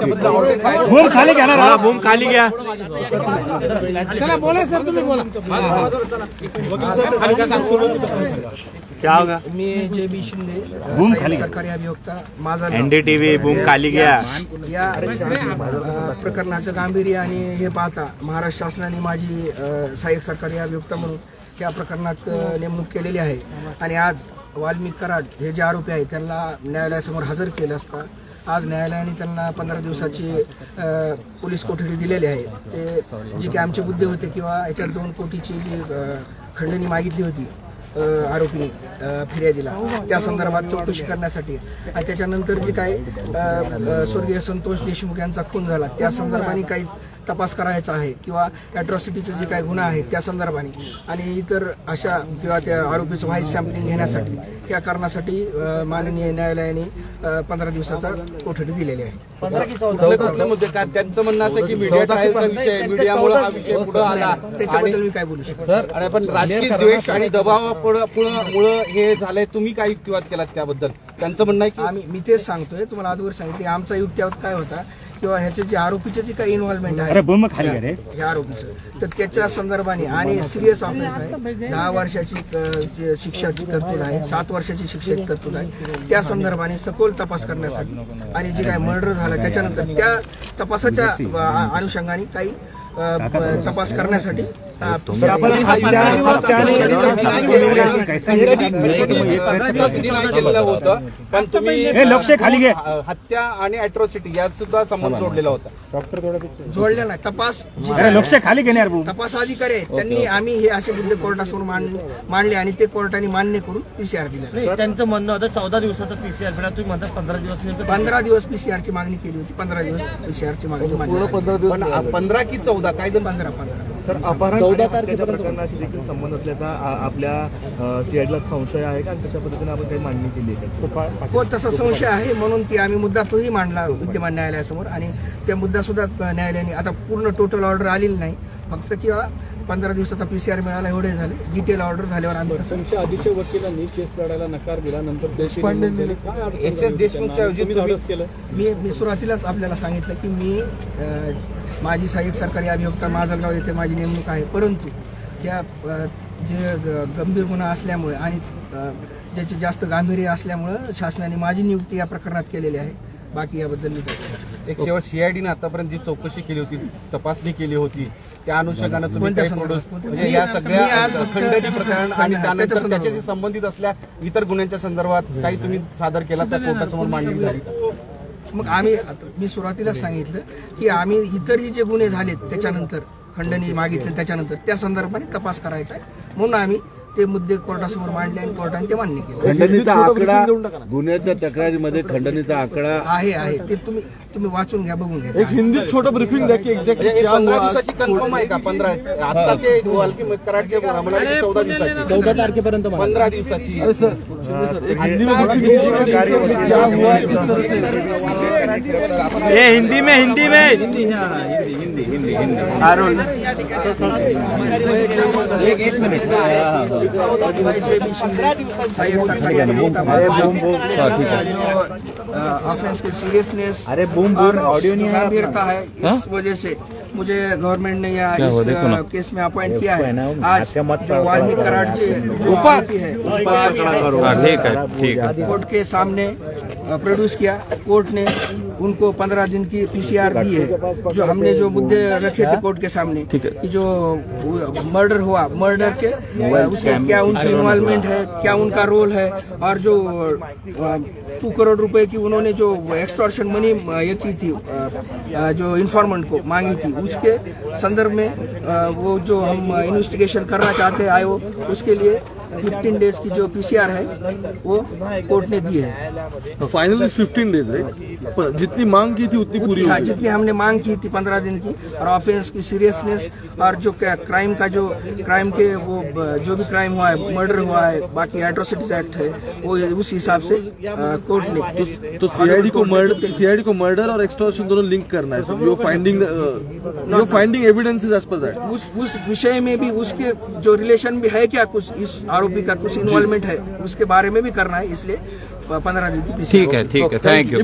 Boom खाली घ्या ना बूम खाली घ्या. चला बोला सर तुम्ही बोला. क्या होगा? मी जे बी शिंदे बूम सहाय्यक खाली. सरकारी अभियोक्ता माझा एनडीटीव्ही बूम खाली घ्या. या प्रकरणाचं गांभीर्य आणि हे पाहता महाराष्ट्र शासनाने माझी सहाय्यक सरकारी अभियोक्ता म्हणून या प्रकरणात नेमणूक केलेली आहे. आणि आज वाल्मिक कराड हे जे आरोपी आहेत त्यांना न्यायालयासमोर हजर केलं असता आज न्यायालयाने त्यांना पंधरा दिवसाची पोलीस कोठडी दिलेली आहे. ते जे की आमचे मुद्दे होते किंवा याच्यात दोन कोटीची जी खंडणी मागितली होती आरोपीने फिर्यादीला त्या संदर्भात चौकशी करण्यासाठी. आणि त्याच्यानंतर जे काय स्वर्गीय संतोष देशमुख यांचा खून झाला त्या संदर्भाने काही तपास करायचा आहे किंवा अॅट्रॉसिटीचे जे काही गुन्हा आहेत त्या संदर्भाने. आणि इतर अशा किंवा त्या आरोपीचं व्हाईस सॅम्पलिंग घेण्यासाठी या कारणासाठी माननीय न्यायालयाने पंधरा दिवसाचा कोठडी दिलेली आहे. मुद्दे त्यांचं म्हणणं असं की मीडिया ट्रायलचा विषय मीडियामुळे हा विषय पुढे आला. त्याच्याबद्दल मी काय बोलू शकतो आणि आपण राजकीय द्वेष आणि दबावामुळे हे झालंय. तुम्ही काय युक्तिवाद केलात त्याबद्दल? त्यांचं म्हणणं आहे की आम्ही मी तेच सांगतोय. तुम्हाला आजवर सांगितले आमचा युक्तिवाद काय होता? किंवा ह्याचे जे आरोपीचे जे काही इन्व्हॉल्वमेंट आहे अरे बूम खाली घ्या रे. या आरोपीचं. तर त्याच्या संदर्भाने आणि सिरियस ऑफेन्स आहे दहा वर्षाची शिक्षाची तरतूद आहे सात वर्षाची शिक्षाची तरतूद आहे. त्या संदर्भाने सखोल तपास करण्यासाठी आणि जे काय मर्डर झालं त्याच्यानंतर त्या तपासाच्या अनुषंगाने काही तपास करण्यासाठी. केलेलं होतं पण तुम्ही हे लक्ष खाली घे. हत्या आणि अॅट्रॉसिटी यात सुद्धा संबंध जोडलेला होता. जोडलेला नाही. तपास लक्ष खाली घेणार तपास अधिकारी आहेत. त्यांनी आम्ही हे असे मुद्दे कोर्टासमोर मांड- मांडले आणि ते कोर्टाने मान्य करून पीसीआर दिले. नाही त्यांचं म्हणणं होतं चौदा दिवसाचा पीसीआर पण तुम्ही म्हणता पंधरा दिवस पंधरा दिवस पीसीआर ची मागणी केली होती. पंधरा दिवस पीसीआर ची मागणी पंधरा की चौदा काय जण पंधरा पंधरा चौदा तारखेपर्यंत प्रकरणाशी देखील संबंध असल्याचा आ- आपल्या सीआयडीला संशय आहे का? आणि तशा पद्धतीने आपण काही मांडणी केली आहे? का? हो तसा संशय आहे म्हणून ती आम्ही मुद्दा तोही मांडला विद्यमान न्यायालयासमोर. आणि त्या मुद्दा सुद्धा न्यायालयाने आता पूर्ण टोटल ऑर्डर आलेली नाही. फक्त किंवा पंधरा दिवसाचा पीसीआर मिळाला एवढे झाले. डिटेल ऑर्डर झाल्यावर आम्ही तसं तुमच्या अधीक्षक वकिलांनी केस लढायला नकार दिला नंतर देशपांडे काय एस एस देशमुखच्या ऐवजी तुम्ही तुम्ही धाडस केलं? मी मी सुरुवातीलाच आपल्याला सांगितलं की मी माझी सहाय्यक सरकारी अभियोक्ता माजलगाव येथे माझी नेमणूक आहे. परंतु त्या जे ग- गंभीर गुन्हा असल्यामुळे आणि ज्याचे जास्त गांभीर्य असल्यामुळं शासनाने माझी नियुक्ती या प्रकरणात केलेली आहे. बाकी याबद्दल मी काय. एक शेवट सीआयडीने आतापर्यंत जी चौकशी केली होती तपासणी केली होती त्या अनुषंगाने तुम्ही काही? प्रोड्यूस? म्हणजे या सगळ्या खंडणी प्रकरण आणि त्यानंतर. त्याच्याशी संबंधित असल्या इतर गुन्ह्यांच्या संदर्भात काही तुम्ही सादर केला त्या कोर्टासमोर मांडणी झाली मग आम्ही मी सुरुवातीलाच सांगितलं की आम्ही इतरही जे गुन्हे झालेत त्याच्यानंतर खंडणी मागितले त्याच्यानंतर त्या संदर्भाने तपास करायचा आहे म्हणून आम्ही ते मुद्दे कोर्टासमोर मांडले आणि कोर्टाने ते मान्य केले. खंडणीचा आकडा गुन्ह्याच्या तक्रारीमध्ये खंडणीचा आकडा आहे आहे. ते तुम्ही तुम्ही वाचून घ्या बघून घ्या. एक हिंदीत छोटं ब्रीफिंग द्या की एक्झॅक्टली एक पंधरा दिवसाची कन्फर्म आहे का? पंधरा आता ते वाल्की कराडचे म्हणाले चौदा दिवसाची. चौदा तारखेपर्यंत पंधरा दिवसाची. हिंदी में briefing दीजिएगा कि ये हिंदी हिंदी। अरुण। सरकारी अभियोक्ता ऑफेंस की सीरियसनेस अरे बूम और बूम ऑडियो नहीं है गंभीरता है इस वजह से मुझे गवर्नमेंट ने या इस केस में अपॉइंट किया है। आज जो वाल्मीकि कराड के जो है ठीक है ठीक है। कोर्ट के सामने प्रोड्यूस किया। कोर्ट ने उनको पंद्रह दिन की पीसीआर दी है जो हमने जो मुद्दे रखे थे कोर्ट के सामने कि जो मर्डर हुआ मर्डर के उसमें क्या उनकी इन्वॉल्वमेंट है क्या उनका रोल है और जो टू करोड़ रुपए की उन्होंने जो एक्सटॉर्शन मनी ये की थी जो इन्फॉर्मेंट को मांगी थी उसके संदर्भ में वो जो हम इन्वेस्टिगेशन करना चाहते हैं आयो उसके लिए 15 डेज़ की जो पीसीआर है वो कोर्ट ने दी है। फाइनली फिफ्टीन डेज़ है जितनी मांग की थी उतनी पूरी हाँ जितनी हमने मांग की थी पंद्रह दिन की और ऑफेंस की सीरियसनेस और जो क्राइम का जो क्राइम के वो जो भी क्राइम हुआ है मर्डर हुआ है बाकी एट्रोसिटीज एक्ट है वो उस हिसाब से कोर्ट ने तो सीआईडी को मर्डर सीआईडी को मर्डर और एक्सटॉर्शन दोनों लिंक करना है। You finding you finding evidences as per that उस उस विषय में भी उसके जो रिलेशन भी है क्या कुछ इस आरोपी का कुछ इन्वॉल्वमेंट है उसके बारे में भी करना है इसलिए पंद्रह दिन की ठीक है ठीक है थैंक यू